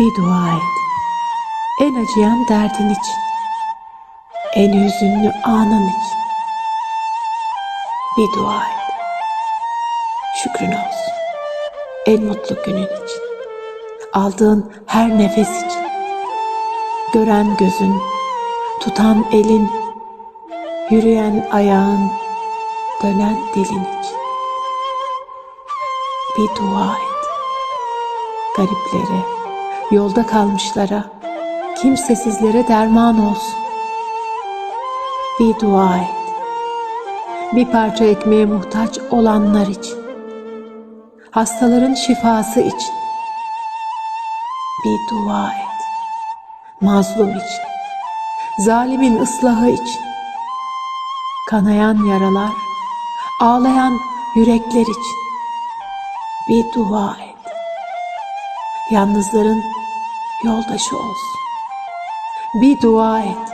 Bir dua et. En acıyan derdin için. En hüzünlü anın için. Bir dua et. Şükrün olsun. En mutlu günün için. Aldığın her nefes için. Gören gözün, tutan elin, yürüyen ayağın, dönen dilin için. Bir dua et. Gariplere, yolda kalmışlara, kimsesizlere derman olsun. Bir dua et. Bir parça ekmeğe muhtaç olanlar için. Hastaların şifası için. Bir dua et. Mazlum için. Zalimin ıslahı için. Kanayan yaralar, ağlayan yürekler için. Bir dua et. Yalnızların yoldaşı olsun. Bir dua et.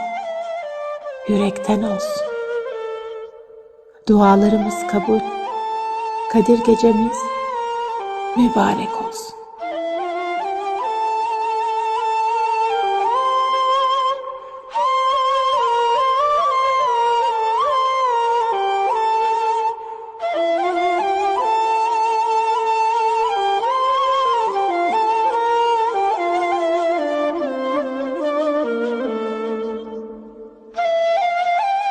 Yürekten olsun. Dualarımız kabul. Kadir gecemiz mübarek olsun.